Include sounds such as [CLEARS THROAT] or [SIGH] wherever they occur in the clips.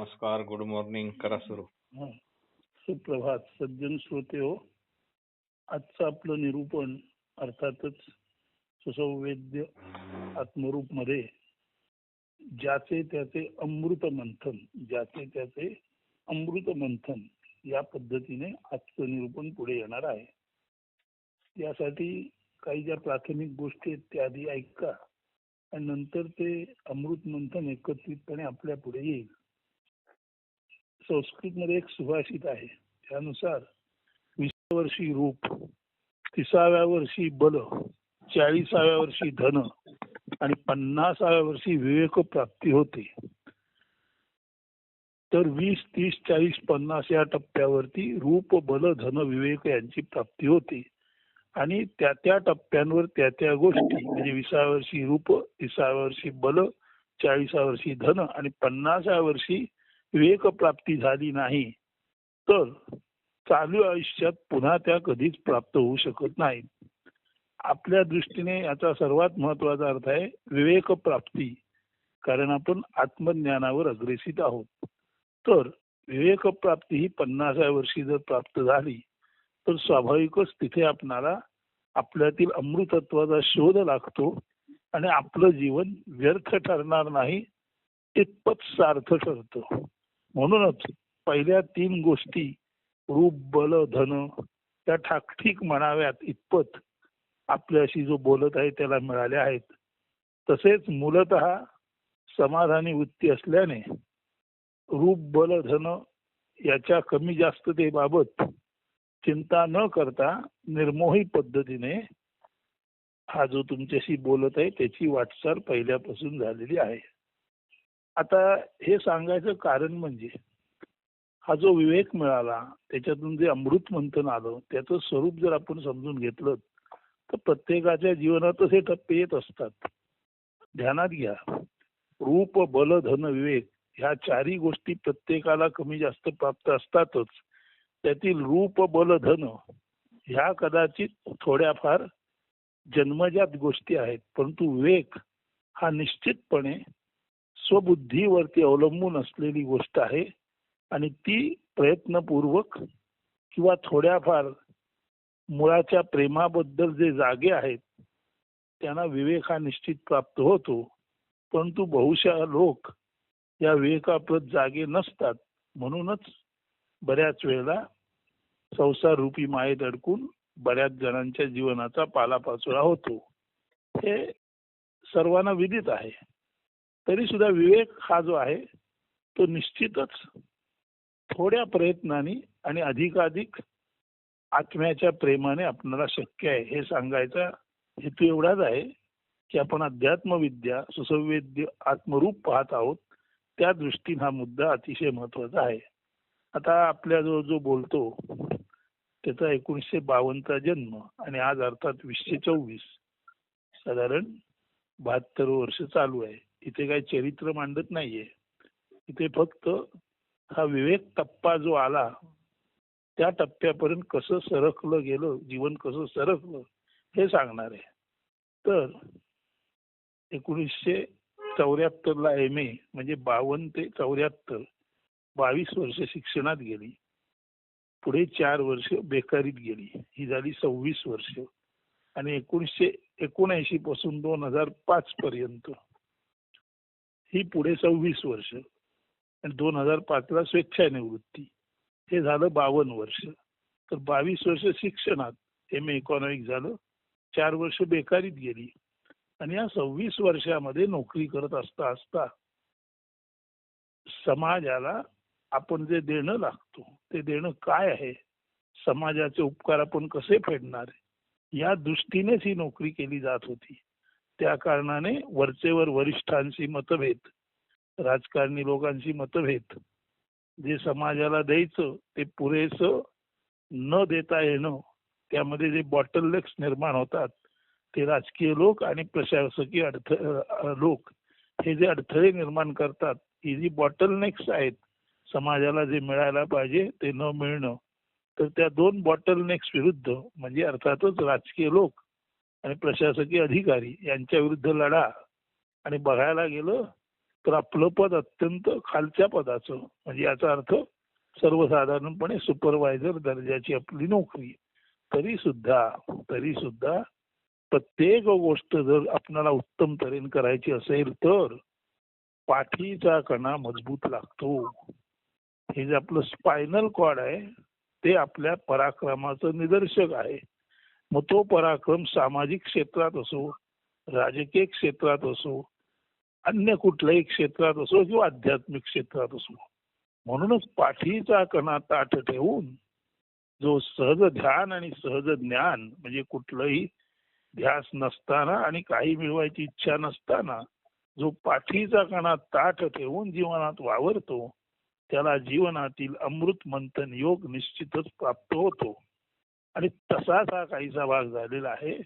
नमस्कार good morning करा सुरू. सुप्रभात सज्जन श्रोते हो. आजचं आपलं निरूपण अर्थातच सुसंवेद्य आत्मरूपमध्ये ज्याचे त्याचे अमृत मंथन ज्याचे त्याचे अमृत मंथन या पद्धतीने आजचं निरूपण पुढे येणार आहे. त्यासाठी काही ज्या प्राथमिक गोष्टी आहेत त्या आधी ऐका आणि नंतर ते अमृत मंथन एकत्रितपणे आपल्या पुढे येईल. संस्कृतमध्ये एक सुभाषित आहे. त्यानुसार विसाव्या वर्षी रूप तिसाव्या वर्षी बल चाळीसाव्या वर्षी धन आणि पन्नासाव्या वर्षी विवेक प्राप्ती होते. तर वीस तीस चाळीस पन्नास या टप्प्यावरती रूप बल धन विवेक यांची प्राप्ती होते. आणि त्या त्या टप्प्यांवर त्या त्या गोष्टी म्हणजे विसाव्या वर्षी रूप तिसाव्या वर्षी बल चाळीसाव्या वर्षी धन आणि पन्नासाव्या वर्षी विवेक प्राप्ती झाली नाही तर चालू आयुष्यात पुन्हा त्या कधीच प्राप्त होऊ शकत नाहीत. आपल्या दृष्टीने याचा सर्वात महत्त्वाचा अर्थ आहे विवेक प्राप्ती कारण आपण आत्मज्ञानावर अग्रेसित आहोत. तर विवेक प्राप्ती ही पन्नासाव्या वर्षी जर प्राप्त झाली तर स्वाभाविकच तिथे आपणाला आपल्यातील अमृतत्वाचा शोध लागतो आणि आपलं जीवन व्यर्थ ठरणार नाही तितपत सार्थ ठरतं. म्हणूनच पहिल्या तीन गोष्टी रूप बल धन त्या ठाकठीक म्हणाव्यात इतपत आपल्याशी जो बोलत आहे त्याला मिळाल्या आहेत. तसेच मूलत समाधानी वृत्ती असल्याने रूप बल धन याच्या कमी जास्ततेबाबत चिंता न करता निर्मोही पद्धतीने हा जो तुमच्याशी बोलत आहे त्याची वाटचाल पहिल्यापासून झालेली आहे. आता हे सांगायचं कारण म्हणजे हा जो विवेक मिळाला त्याच्यातून जे अमृत मंथन आलं त्याचं स्वरूप जर आपण समजून घेतलं तर प्रत्येकाच्या जीवनातच हे टप्पे येत असतात. ध्यानात घ्या. रूप बल धन विवेक ह्या चारही गोष्टी प्रत्येकाला कमी जास्त प्राप्त असतातच. त्यातील रूप बल धन ह्या कदाचित थोड्याफार जन्मजात गोष्टी आहेत परंतु विवेक हा निश्चितपणे स्वबुद्धीवरती अवलंबून असलेली गोष्ट आहे आणि ती प्रयत्नपूर्वक किंवा थोड्याफार मुळाच्या प्रेमाबद्दल जे जागे आहेत त्यांना विवेक हा निश्चित प्राप्त होतो. परंतु बहुशा लोक या विवेकाप्रत जागे नसतात. म्हणूनच बऱ्याच वेळेला संसार रूपी मायेत अडकून बऱ्याच जणांच्या जीवनाचा पालापाचोळा होतो. हे सर्वांना विदित आहे. तरी सुद्धा विवेक हा जो आहे तो निश्चितच थोड्या प्रयत्नाने आणि अधिकाधिक आत्म्याच्या प्रेमाने आपणाला शक्य आहे. हे सांगायचा हेतू एवढाच आहे की आपण अध्यात्मविद्या सुसंवेद्य आत्मरूप पाहत आहोत. त्या दृष्टीने हा मुद्दा अतिशय महत्त्वाचा आहे. आता आपल्या जो जो बोलतो त्याचा एकोणीसशे बावन्नचा जन्म आणि आज अर्थात वीसशे चोवीस साधारण बहात्तर वर्ष चालू आहे. इथे काही चरित्र मांडत नाहीये. इथे फक्त हा विवेक टप्पा जो आला त्या टप्प्यापर्यंत कसं सरकलं गेलं जीवन कसं सरकलं हे सांगणार आहे. तर एकोणीसशे चौऱ्याहत्तर ला एम ए म्हणजे बावन्न ते चौऱ्याहत्तर बावीस वर्ष शिक्षणात गेली. पुढे चार वर्ष बेकारीत गेली. ही झाली सव्वीस वर्ष. आणि एकोणीसशे एकोणऐंशी पासून दोन हजार पाच पर्यंत ही पुढे सव्वीस वर्ष आणि दोन हजार पाचला स्वेच्छानिवृत्ती हे झालं बावन्न वर्ष. तर बावीस वर्ष शिक्षणात एम ए इकॉनॉमिक झालं. चार वर्ष बेकारीत गेली. आणि या सव्वीस वर्षामध्ये नोकरी करत असता असता समाजाला आपण जे देणं लागतो ते देणं काय आहे? समाजाचे उपकार आपण कसे फेडणार? या दृष्टीनेच ही नोकरी केली जात होती. त्या कारणाने वरचेवर वरिष्ठांशी मतभेद राजकारणी लोकांशी मतभेद जे समाजाला द्यायचं ते पुरेस न देता येणं त्यामध्ये जे बॉटलनेक्स निर्माण होतात ते राजकीय लोक आणि प्रशासकीय अडथ लोक हे जे अडथळे निर्माण करतात ही जी बॉटलनेक्स आहेत समाजाला जे मिळायला पाहिजे ते न मिळणं तर त्या दोन बॉटलनेक्स विरुद्ध म्हणजे अर्थातच राजकीय लोक आणि प्रशासकीय अधिकारी यांच्या विरुद्ध लढा आणि बघायला गेलं तर आपलं पद अत्यंत खालच्या पदाचं म्हणजे याचा अर्थ सर्वसाधारणपणे सुपरवायझर दर्जाची आपली नोकरी. तरी सुद्धा तरी सुद्धा प्रत्येक गोष्ट जर आपणाला उत्तम तऱ्हेने करायची असेल तर पाठीचा कणा मजबूत लागतो. हे जे आपलं स्पायनल कॉर्ड आहे ते आपल्या पराक्रमाचं निदर्शक आहे. मग तो पराक्रम सामाजिक क्षेत्रात असो राजकीय क्षेत्रात असो अन्य कुठल्याही क्षेत्रात असो किंवा आध्यात्मिक क्षेत्रात असो. म्हणूनच पाठीचा कणा ताठ ठेवून जो सहज ध्यान आणि सहज ज्ञान म्हणजे कुठलंही ध्यास नसताना आणि काही मिळवायची इच्छा नसताना जो पाठीचा कणा ताठ ठेवून जीवनात वावरतो त्याला जीवनातील अमृत मंथन योग निश्चितच प्राप्त होतो. आणि तसाच हा काहीसा भाग झालेला आहे.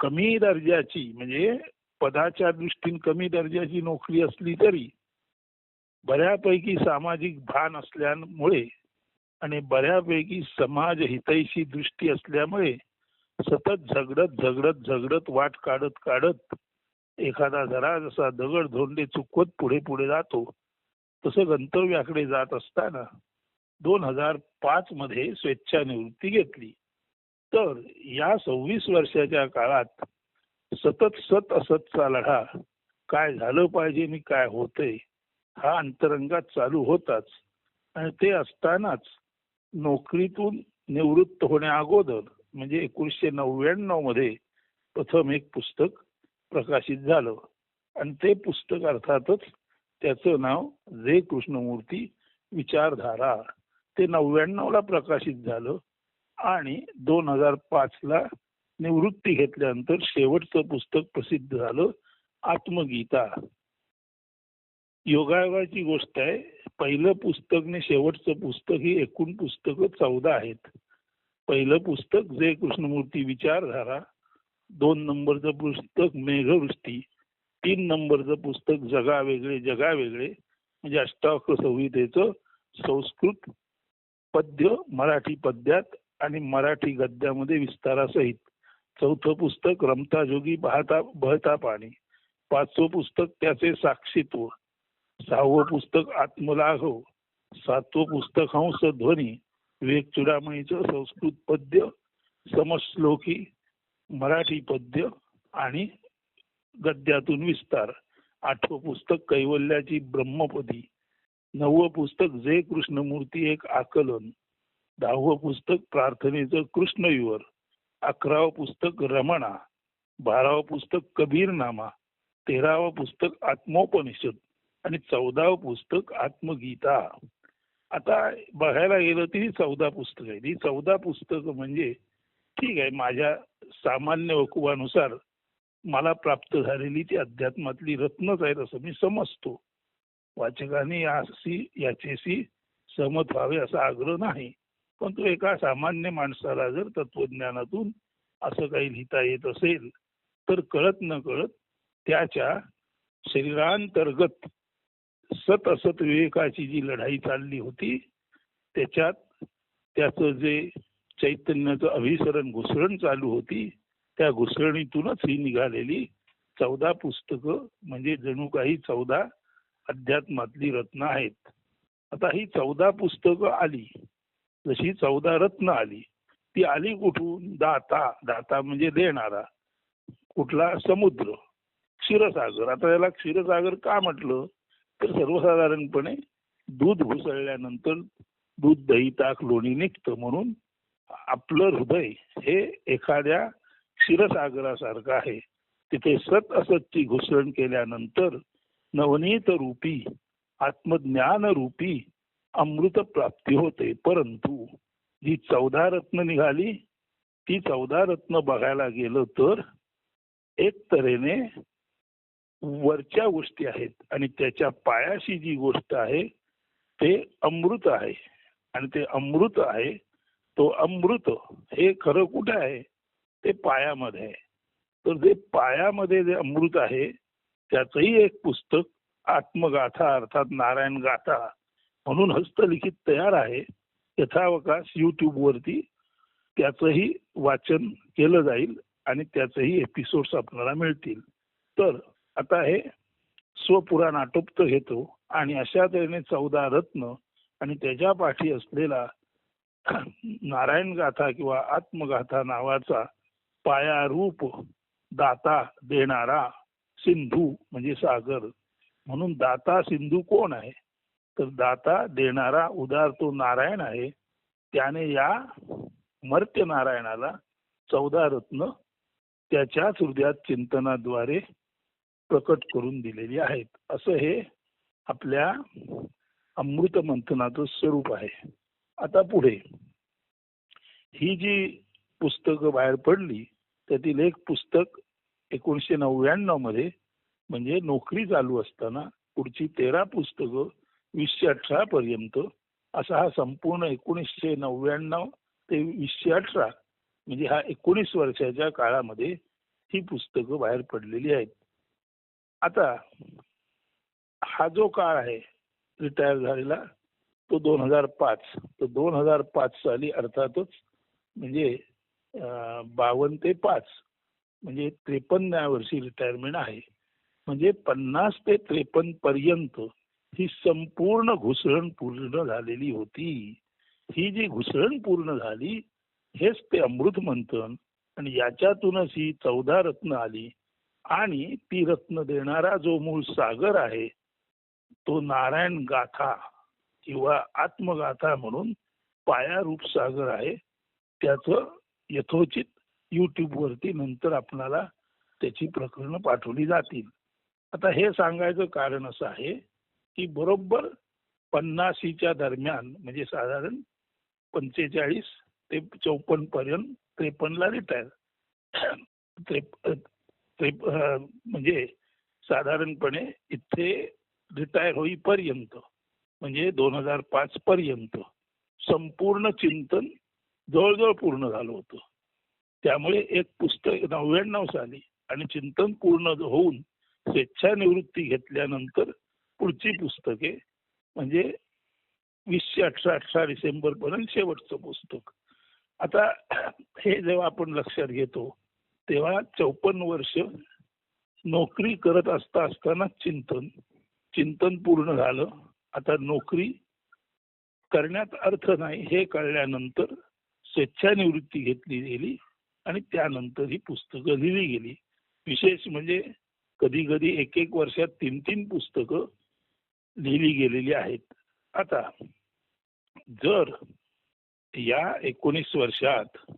कमी दर्जाची म्हणजे पदाच्या दृष्टीने कमी दर्जाची नोकरी असली तरी बऱ्यापैकी सामाजिक भान असल्यामुळे आणि बऱ्यापैकी समाज हितैषी दृष्टी असल्यामुळे सतत झगडत झगडत झगडत वाट काढत काढत एखादा जरा जसा दगड धोंडे चुकवत पुढे पुढे जातो तसं गंतव्याकडे जात असताना दोन हजार पाच मध्ये स्वेच्छानिवृत्ती घेतली. तर या सव्वीस वर्षाच्या काळात सतत सत असतचा लढा काय झालं पाहिजे आणि काय होतंय हा अंतरंगात चालू होताच. आणि ते असतानाच नोकरीतून निवृत्त होण्या अगोदर म्हणजे एकोणीसशे नव्याण्णवमध्ये प्रथम एक पुस्तक प्रकाशित झालं. आणि ते पुस्तक अर्थातच त्याचं नाव जे कृष्णमूर्ती विचारधारा. ते नव्याण्णवला प्रकाशित झालं आणि दोन हजार पाच ला निवृत्ती घेतल्यानंतर शेवटचं पुस्तक प्रसिद्ध झालं आत्मगीता. योगायोगाची गोष्ट आहे. पहिलं पुस्तक आणि शेवटचं पुस्तक ही एकूण पुस्तकं चौदा आहेत. पहिलं पुस्तक जे कृष्णमूर्ती विचारधारा दोन नंबरचं पुस्तक मेघवृष्टी तीन नंबरचं पुस्तक जगा वेगळे जगा वेगळे म्हणजे अष्टावक्र संहितेचं संस्कृत पद्य मराठी पद्यात आणि मराठी गद्यामध्ये विस्तारासहित. चौथं पुस्तक रमता जोगी बहता बहता पाणी. पाचवं पुस्तक त्याचे साक्षीत्व. सहावं पुस्तक आत्मलाघव. सातवं पुस्तक हंस ध्वनी. विवेक चुडामणीचं संस्कृत पद्य. समश्लोकी मराठी पद्य आणि गद्यातून विस्तार. आठवं पुस्तक कैवल्याची ब्रह्मपदी. नववं पुस्तक जे कृष्णमूर्ती एक आकलन. दहावं पुस्तक प्रार्थनेचं कृष्णयुवर अकरावं पुस्तक रमणा. बारावं पुस्तक कबीरनामा. तेरावं पुस्तक आत्मोपनिषद. आणि चौदावं पुस्तक आत्मगीता. आता बघायला गेलं तरी चौदा पुस्तक आहेत. ही चौदा पुस्तकं म्हणजे ठीक आहे माझ्या सामान्य वकुवानुसार मला प्राप्त झालेली ती अध्यात्मातली रत्नच आहेत असं मी समजतो. वाचकांनी याशी याच्याशी सहमत व्हावे असा आग्रह नाही. पण तो एका सामान्य माणसाला जर तत्वज्ञानातून असं काही लिहिता येत असेल तर कळत न कळत त्याच्या शरीरांतर्गत सत असत विवेकाची जी लढाई चालली होती त्याच्यात त्याचं जे चैतन्याचं अभिसरण घुसळण चालू होती त्या घुसळणीतूनच ही निघालेली चौदा पुस्तकं म्हणजे जणू काही चौदा अध्यात्मातली रत्न आहेत. आता ही चौदा पुस्तकं आली. जशी चौदा रत्न आली ती आली कुठून? दाता. दाता म्हणजे देणारा. कुठला? समुद्र. क्षीरसागर. आता याला क्षीरसागर का म्हटलं? तर सर्वसाधारणपणे दूध घुसळल्यानंतर दूध दही ताक लोणी निघतं म्हणून आपलं हृदय हे एखाद्या क्षीरसागरासारखं आहे. तिथे सत असतची घुसळण केल्यानंतर नवनीत रूपी आत्मज्ञान रूपी अमृत प्राप्ती होते. परंतु जी चौदा रत्न निघाली ती चौदा रत्न बघायला गेलं तर एक तऱ्हेने वरच्या गोष्टी आहेत आणि त्याच्या पायाशी जी गोष्ट आहे ते अमृत आहे. आणि ते अमृत आहे तो अमृत हे खरं कुठे आहे? ते पायामध्ये आहे. तर जे पायामध्ये जे अमृत आहे त्याचंही एक पुस्तक आत्मगाथा अर्थात नारायण गाथा म्हणून हस्तलिखित तयार आहे. यथावकाश युट्यूब वरती त्याचंही वाचन केलं जाईल आणि त्याचंही एपिसोड्स आपल्याला मिळतील. तर आता हे स्वपुराण आटोपत घेतो आणि अशा तऱ्हेने चौदा रत्न आणि त्याच्या पाठी असलेला [CLEARS THROAT] नारायण गाथा किंवा आत्मगाथा नावाचा पाया रूप दाता देणारा सिंधू म्हणजे सागर. म्हणून दाता सिंधू कोण आहे? तर दाता देणारा उदार तो नारायण आहे. त्याने या मर्त्य नारायणाला चौदा रत्न त्याच्याच हृदयात चिंतनाद्वारे प्रकट करून दिलेली आहेत. असं हे आपल्या अमृत मंथनाचं स्वरूप आहे. आता पुढे. ही जी पुस्तकं बाहेर पडली त्यातील एक पुस्तक एकोणीसशे नव्याण्णवमध्ये म्हणजे नोकरी चालू असताना पुढची तेरा पुस्तकं वीसशे अठरा पर्यंत असा हा संपूर्ण एकोणीसशे नव्याण्णव ते वीसशे अठरा म्हणजे हा एकोणीस वर्षाच्या काळामध्ये ही पुस्तकं बाहेर पडलेली आहेत. आता हा जो काळ आहे रिटायर झालेला तो दोन हजार पाच तर दोन हजार पाच साली अर्थातच म्हणजे बावन्न ते पाच म्हणजे त्रेपन्न वर्षी रिटायरमेंट आहे. म्हणजे पन्नास ते त्रेपन्न पर्यंत ही संपूर्ण घुसळण पूर्ण झालेली होती. ही जी घुसळण पूर्ण झाली हेच ते अमृत मंथन आणि याच्यातूनच ही चौदा रत्न आली. आणि ती रत्न देणारा जो मूळ सागर आहे तो नारायण गाथा किंवा आत्मगाथा म्हणून पायारूप सागर आहे. त्याचं यथोचित युट्यूब वरती नंतर आपणाला त्याची प्रकरणं पाठवली जातील. आता हे सांगायचं कारण असं आहे की बरोबर पन्नाशीच्या दरम्यान म्हणजे साधारण पंचेचाळीस ते चौपन्न पर्यंत त्रेपन्नला रिटायर [CLEARS THROAT] त्रेप म्हणजे साधारणपणे इथे रिटायर होईपर्यंत म्हणजे दोन हजार पाच पर्यंत संपूर्ण चिंतन जवळजवळ पूर्ण झालं होतं. त्यामुळे एक पुस्तक नव्याण्णव साली आणि चिंतन पूर्ण होऊन स्वेच्छानिवृत्ती घेतल्यानंतर पुढची पुस्तके म्हणजे वीसशे अठरा अठरा डिसेंबर पर्यंत शेवटचं पुस्तक. आता हे जेव्हा आपण लक्षात घेतो तेव्हा चौपन्न वर्ष नोकरी करत असता असताना चिंतन चिंतन पूर्ण झालं. आता नोकरी करण्यात अर्थ नाही. हे कळल्यानंतर स्वेच्छानिवृत्ती घेतली गेली. आणि त्यानंतर ही पुस्तकं लिहिली गेली. विशेष म्हणजे कधी कधी एक एक वर्षात तीन तीन पुस्तकं लिहिली गेलेली आहेत. आता जर या एकोणीस वर्षात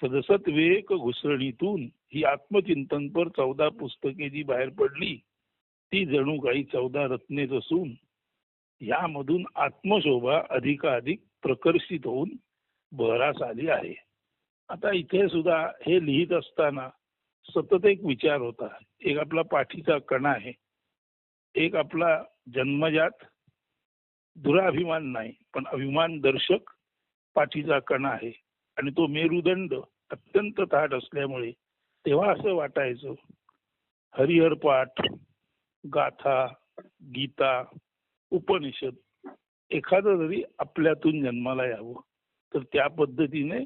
सदसत विवेक घुसळणीतून ही आत्मचिंतनपर चौदा पुस्तके जी बाहेर पडली ती जणू काही चौदा रत्नेच असून यामधून आत्मशोभा अधिकाधिक प्रकर्षित होऊन बहरास आली आहे. आता इथे सुद्धा हे लिहित असताना सतत एक विचार होता एक आपला पाठीचा कणा आहे. एक आपला जन्मजात दुराभिमान नाही पण अभिमान दर्शक पाठीचा कणा आहे. आणि तो मेरुदंड अत्यंत ताट असल्यामुळे तेव्हा असं वाटायचं हरिहर पाठ गाथा गीता उपनिषद एखादं जरी आपल्यातून जन्माला यावं तर त्या पद्धतीने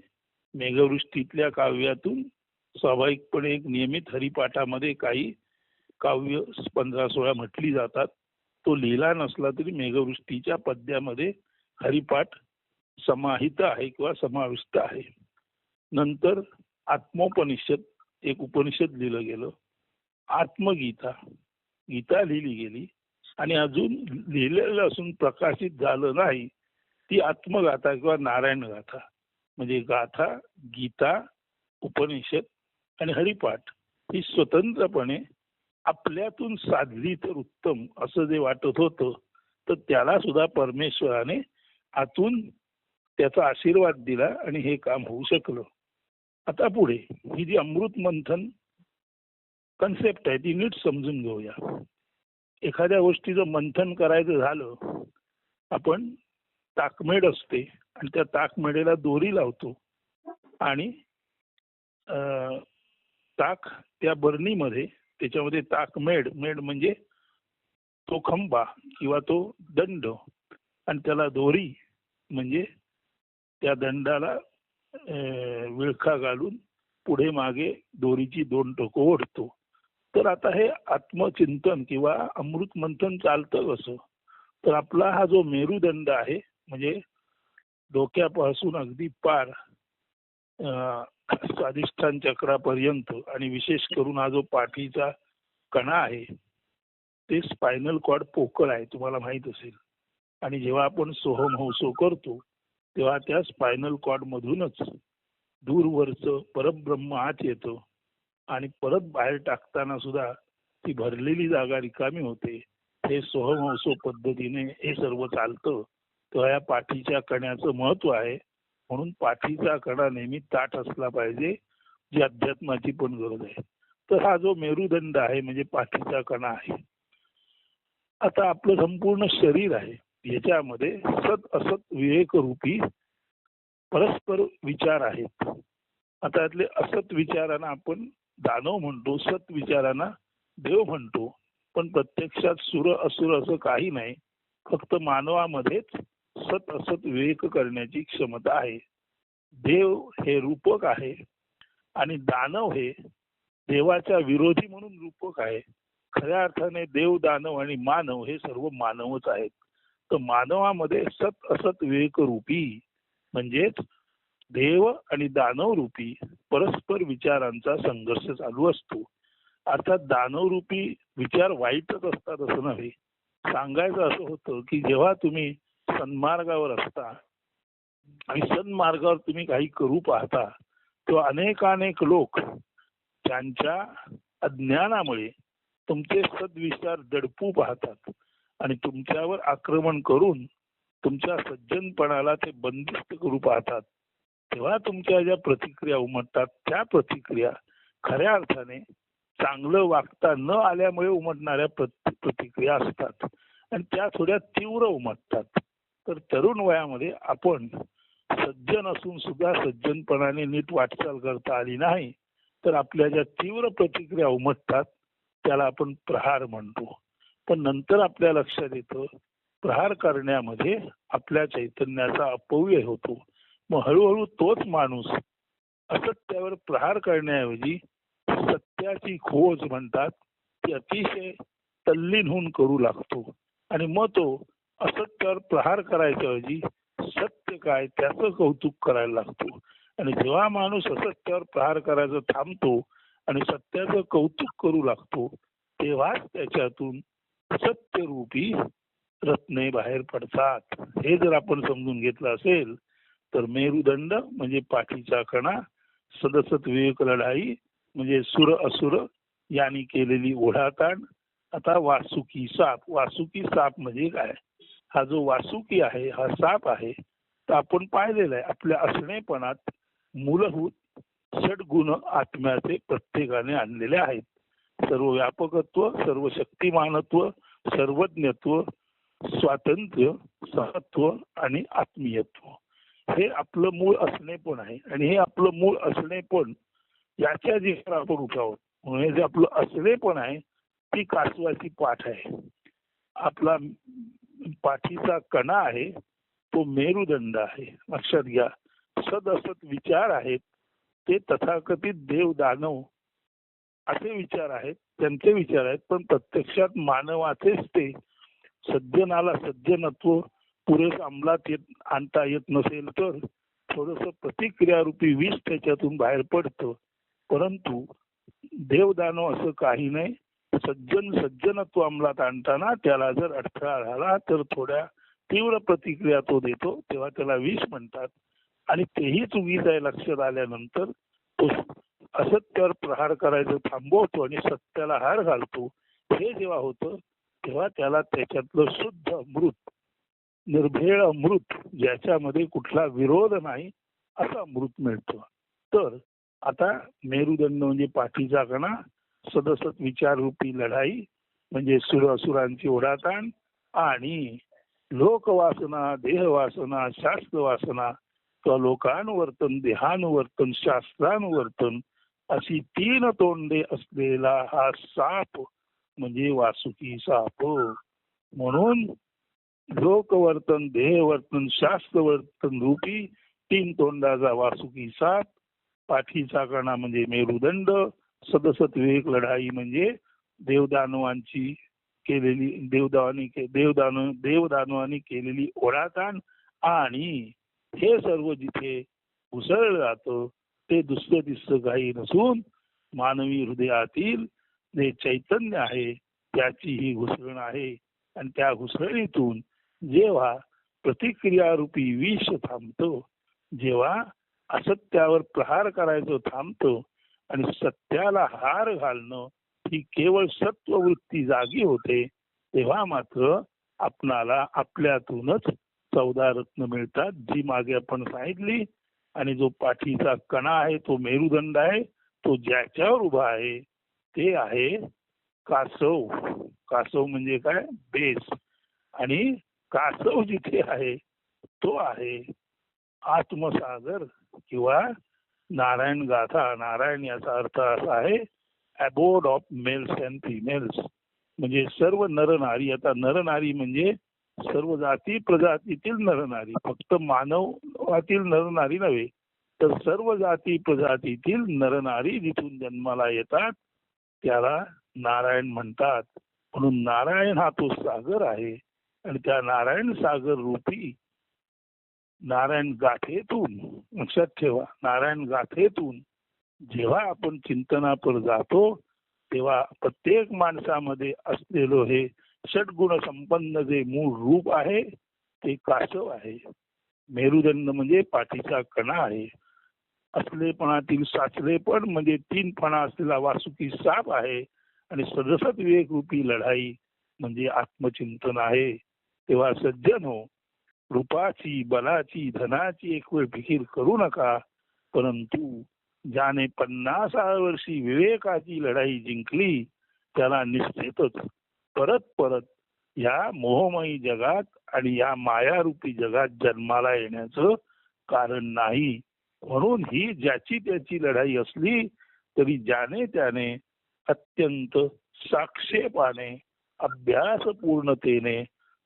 मेघवृष्टीतल्या काव्यातून स्वाभाविकपणे एक नियमित हरिपाठामध्ये काही काव्य पंधरा सोळा म्हटली जातात. तो लिहिला नसला तरी मेघवृष्टीच्या पद्यामध्ये हरिपाठ समाहित आहे किंवा समाविष्ट आहे. नंतर आत्मोपनिषद एक उपनिषद लिहिलं गेलं. आत्मगीता गीता लिहिली गेली. आणि अजून लिहिलेलं असून प्रकाशित झालं नाही ती आत्मगाथा किंवा नारायण गाथा म्हणजे गाथा गीता उपनिषद आणि हरिपाठ ही स्वतंत्रपणे आपल्यातून साधली तर उत्तम असं जे वाटत होतं तर त्याला सुद्धा परमेश्वराने आतून त्याचा आशीर्वाद दिला आणि हे काम होऊ शकलं. आता पुढे ही जी अमृत मंथन कन्सेप्ट आहे ती नीट समजून घेऊया. एखाद्या गोष्टीचं मंथन करायचं झालं आपण ताकमेड असते आणि त्या ताकमेडेला दोरी लावतो आणि ताक त्या बरणीमध्ये त्याच्यामध्ये ताकमेड मेड म्हणजे तो खंबा किंवा तो दंड आणि त्याला दोरी म्हणजे त्या दंडाला विळखा घालून पुढे मागे दोरीची दोन टोकं ओढतो. तर आता हे आत्मचिंतन किंवा अमृत मंथन चालतं कसं? तर आपला हा जो मेरुदंड आहे म्हणजे डोक्यापासून अगदी पार स्वाधिष्ठान चक्रापर्यंत आणि विशेष करून हा जो पाठीचा कणा आहे ते स्पायनल कॉर्ड पोकळ आहे तुम्हाला माहीत असेल. आणि जेव्हा आपण सोहम हौसो करतो तेव्हा त्या स्पायनल कॉर्ड मधूनच दूरवरचं परब्रह्म आत येतं आणि परत बाहेर टाकताना सुद्धा ती भरलेली जागा रिकामी होते. हे सोहमहौसो पद्धतीने हे सर्व चालतं. या पाठीच्या कण्याचं महत्त्व आहे. म्हणून पाठीचा कणा नेहमी ताठ असला पाहिजे जी अध्यात्माची पण गरज आहे. तर हा जो मेरुदंड आहे म्हणजे पाठीचा कणा आहे. आता आपलं संपूर्ण शरीर आहे. याच्यामध्ये सत असत विवेक रूपी परस्पर विचार आहेत. आता यातले असत विचारांना आपण दानव म्हणतो सत विचारांना देव म्हणतो. पण प्रत्यक्षात सुर असुर असं काही नाही. फक्त मानवामध्येच सत असत विवेक करण्याची क्षमता आहे. देव हे रूपक आहे आणि दानव हे देवाच्या विरोधी म्हणून रूपक आहे. खऱ्या अर्थाने देव दानव आणि मानव हे सर्व मानवच आहेत. तर मानवामध्ये सत असत विवेक रूपी म्हणजेच देव आणि दानव रूपी परस्पर विचारांचा संघर्ष चालू असतो. अर्थात दानव रूपी विचार वाईटच असतात असं नव्हे. सांगायचं असं होतं की जेव्हा तुम्ही सन्मार्गावर असता आणि सन्मार्गावर तुम्ही काही करू पाहता तेव्हा अनेकानेक लोक त्यांच्या अज्ञानामुळे तुमचे सद्विचार दडपू पाहतात आणि तुमच्यावर आक्रमण करून तुमच्या सज्जनपणाला ते बंदिस्त करू पाहतात. तेव्हा तुमच्या ज्या प्रतिक्रिया उमटतात त्या प्रतिक्रिया खऱ्या अर्थाने चांगलं वागता न आल्यामुळे उमटणाऱ्या प्रतिक्रिया असतात आणि त्या थोड्या तीव्र उमटतात. तर तरुण वयामध्ये आपण सज्जन असून सुद्धा सज्जनपणाने नीट वाटचाल करता आली नाही तर आपल्या ज्या तीव्र प्रतिक्रिया उमटतात त्याला आपण प्रहार म्हणतो. पण नंतर आपल्या लक्षात येतं प्रहार करण्यामध्ये आपल्या चैतन्याचा अपव्यय होतो. मग हळूहळू तोच माणूस असत्यावर प्रहार करण्याऐवजी सत्याची खोज म्हणतात ती अतिशय तल्लीन होऊन करू लागतो. आणि मग तो असत्यावर प्रहार करायच्याऐवजी सत्य काय त्याचं कौतुक करायला लागतो. आणि जेव्हा माणूस असत्यावर प्रहार करायचं थांबतो आणि सत्याचं कौतुक करू लागतो तेव्हाच त्याच्यातून सत्यरूपी रत्ने बाहेर पडतात. हे जर आपण समजून घेतलं असेल तर मेरुदंड म्हणजे पाठीचा कणा सदसत विवेक लढाई म्हणजे सुर असुर यांनी केलेली ओढाताण आता वासुकी साप. वासुकी साप म्हणजे काय? हा जो वासुकी आहे हा साप आहे तर आपण पाहिलेला आहे. आपल्या असणेपणात मूलभूत षडगुण आत्म्याचे प्रत्येकाने आणलेले आहेत. सर्व व्यापकत्व सर्व शक्तिमानत्व सर्वज्ञत्व स्वातंत्र्य सहत्व आणि आत्मीयत्व. हे आपलं मूळ असणेपण आहे. आणि हे आपलं मूळ असणेपण याच्या जीवर आपण उठावं म्हणून हे जे आपलं असणेपण आहे ती कासवाची पाठ आहे. आपला पाठीचा कणा आहे तो मेरुदंड आहे. लक्षात घ्या सद असत विचार आहेत ते तथाकथित देव दानव असे विचार आहेत त्यांचे विचार आहेत पण प्रत्यक्षात मानवाचेच ते सज्जनाला सज्जनत्व पुरेस अंमलात येत आणता येत नसेल तर थोडस प्रतिक्रियारूपी विष त्याच्यातून बाहेर पडतं. परंतु देवदानव असं काही नाही सज्जन सज्जनत्व अंमलात आणताना त्याला जर अडथळा आला तर थोड्या तीव्र प्रतिक्रिया तो देतो तेव्हा त्याला विष म्हणतात. आणि तेही चुकीचं आहे लक्षात आल्यानंतर तो असत्यावर प्रहार करायचं थांबवतो आणि सत्याला हार घालतो. हे जेव्हा होतं तेव्हा त्याला त्याच्यातलं शुद्ध अमृत निर्भेळ अमृत ज्याच्यामध्ये कुठला विरोध नाही असं अमृत मिळतं. तर आता मेरुदंड म्हणजे पाठीचा कणा सदसत विचाररूपी लढाई म्हणजे सुर असुरांची ओढाताण आणि लोकवासना देहवासना शास्त्रवासना किंवा लोकानुवर्तन देहानुवर्तन शास्त्रानुवर्तन अशी तीन तोंडे असलेला हा साप म्हणजे वासुकी साप. म्हणून लोकवर्तन देहवर्तन शास्त्रवर्तन रूपी तीन तोंडाचा वासुकी साप पाठीचा कणा म्हणजे मेरुदंड सदसत एक लढाई म्हणजे देवदानवांची केलेली देवदानी देवदान देवदानवांनी केलेली ओढाताण आणि हे सर्व जिथे घुसळलं जातं ते दुसरं दिसतं काही नसून मानवी हृदयातील जे चैतन्य आहे त्याची ही घुसळण आहे. आणि त्या घुसळणीतून जेव्हा प्रतिक्रिया रूपी विष थांबतो जेव्हा असत्यावर प्रहार करायचं थांबतो आणि सत्याला हार घालणं ही केवळ सत्ववृत्ती जागी होते तेव्हा मात्र आपणाला आपल्यातूनच चौदा रत्न मिळतात जी मागे आपण सांगितली. आणि जो पाठीचा कणा आहे तो मेरुदंड आहे तो ज्याच्यावर उभा आहे ते आहे कासव. कासव म्हणजे काय? बेस. आणि कासव जिथे आहे तो आहे आत्मसागर किंवा नारायण गाथा नारायण याचा अर्थ असा आहे aboard of males and females म्हणजे सर्व नरनारी आता नरनारी म्हणजे सर्व जाती प्रजातीतील नरनारी फक्त मानवातील नरनारी नव्हे तर सर्व जाती प्रजातीतील नरनारी जिथून जन्माला येतात त्याला नारायण म्हणतात. म्हणून नारायण हा तो सागर आहे. आणि त्या नारायण सागर रूपी नारायण गाथेतून लक्षात ठेवा नारायण गाथेतून जेव्हा आपण चिंतनापर जातो तेव्हा प्रत्येक माणसामध्ये असलेलो हे षटगुण संपन्न जे मूळ रूप आहे ते कासव आहे. मेरुदंड म्हणजे पाठीचा कणा आहे. असलेपणातील साचलेपण म्हणजे तीनपणा असलेला वासुकी साप आहे. आणि सदसत विवेक रूपी लढाई म्हणजे आत्मचिंतन आहे. तेव्हा सज्जन हो रूपाची बलाची धनाची एक वेळ फिकीर करू नका. परंतु ज्याने पन्नासा वर्षी विवेकाची लढाई जिंकली त्याला निश्चितच परत परत या मोहमयी जगात आणि या मायारूपी जगात जन्माला येण्याचं कारण नाही. म्हणून ही ज्याची त्याची लढाई असली तरी ज्याने त्याने अत्यंत साक्षेपाने अभ्यास पूर्णतेने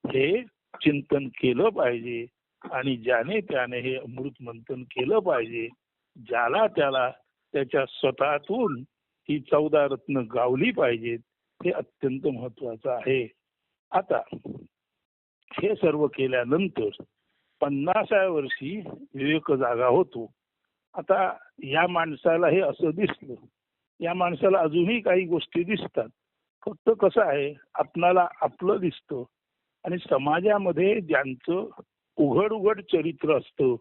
हे चिंतन केलं पाहिजे आणि ज्याने त्याने हे अमृत मंथन केलं पाहिजे ज्याला त्याला त्याच्या स्वतःतून ही चौदा रत्न गावली पाहिजेत हे अत्यंत महत्वाचं आहे. आता हे सर्व केल्यानंतर पन्नासाव्या वर्षी विवेक जागा होतो. आता या माणसाला हे असं दिसलं. या माणसाला अजूनही काही गोष्टी दिसतात. फक्त कसं आहे आपणाला आपलं दिसतं. आणि समाजामध्ये ज्यांचं उघड उघड चरित्र असतं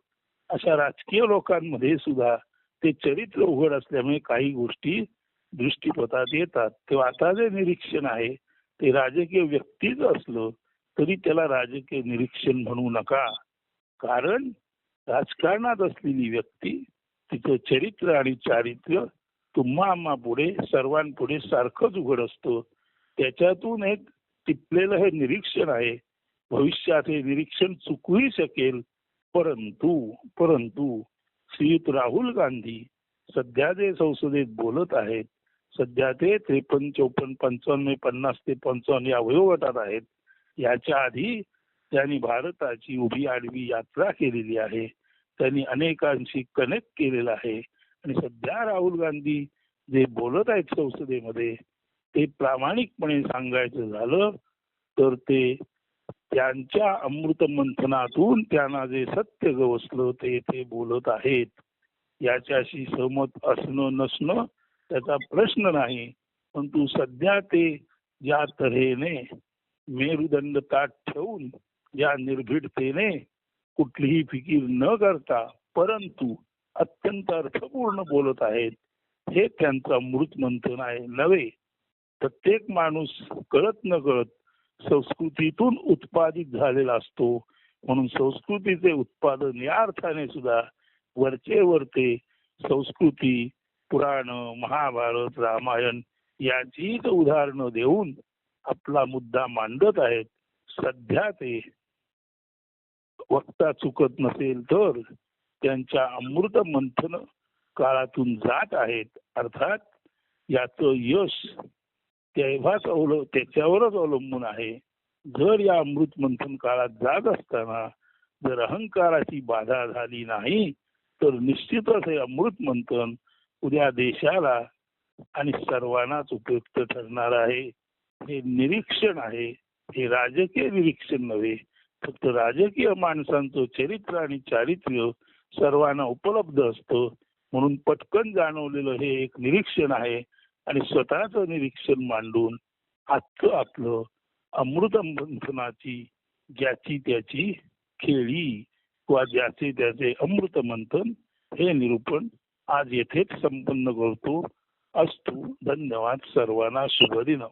अशा राजकीय लोकांमध्ये सुद्धा ते चरित्र उघड असल्यामुळे काही गोष्टी दृष्टीपथात येतात. तेव्हा आता जे निरीक्षण आहे ते राजकीय व्यक्तीच असलं तरी त्याला राजकीय निरीक्षण म्हणू नका. कारण राजकारणात असलेली व्यक्ती तिचं चरित्र आणि चारित्र्य तुम्हा आम्हा पुढे सर्वांपुढे सारखंच उघड असतं. त्याच्यातून एक टिपलेलं हे निरीक्षण आहे. भविष्यात हे निरीक्षण चुकूही शकेल. परंतु परंतु श्रीयुत राहुल गांधी सध्या जे संसदेत बोलत आहेत सध्या ते त्रेपन्न चौपन्न पंचावन्न पन्नास ते पंचावन्न या वयोगटात आहेत. याच्या आधी त्यांनी भारताची उभी आडवी यात्रा केलेली आहे. त्यांनी अनेकांशी कनेक्ट केलेला आहे. आणि सध्या राहुल गांधी जे बोलत आहेत संसदेमध्ये ते प्रामाणिकपणे सांगायचं झालं तर ते त्यांच्या अमृत मंथनातून त्यांना जे सत्य गवसलं ते ते बोलत आहेत. याच्याशी सहमत असणं नसणं त्याचा प्रश्न नाही. परंतु सध्या ते ज्या तऱ्हेने मेरुदंड ताट ठेवून या निर्भीडतेने कुठलीही फिकीर न करता परंतु अत्यंत अर्थपूर्ण बोलत आहेत हे त्यांचं अमृत मंथन आहे नव्हे. प्रत्येक माणूस कळत न कळत संस्कृतीतून उत्पादित झालेला असतो. म्हणून संस्कृतीचे उत्पादन या अर्थाने सुद्धा वरचे वरते संस्कृती पुराण महाभारत रामायण याचीच उदाहरणं देऊन आपला मुद्दा मांडत आहेत. सध्या ते वक्ता चुकत नसेल तर त्यांच्या अमृत मंथन काळातून जात आहेत. अर्थात याचं यश तेव्हाच अवल त्याच्यावरच अवलंबून आहे. जर या अमृत मंथन काळात जात असताना जर अहंकाराची बाधा झाली नाही तर निश्चितच हे अमृत मंथन उद्या देशाला आणि सर्वांनाच उपयुक्त ठरणार आहे. हे निरीक्षण आहे. हे राजकीय निरीक्षण नव्हे फक्त राजकीय माणसांचं चरित्र आणि चारित्र्य सर्वांना उपलब्ध असतं. म्हणून पटकन जाणवलेलं हे एक निरीक्षण आहे. आणि स्वतःच निरीक्षण मांडून आजचं आपलं अमृत मंथनाची ज्याची त्याची खेळी किंवा ज्याचे त्याचे अमृत मंथन हे निरूपण आज येथेच संपन्न करतो. असतो. धन्यवाद सर्वांना. शुभ दिन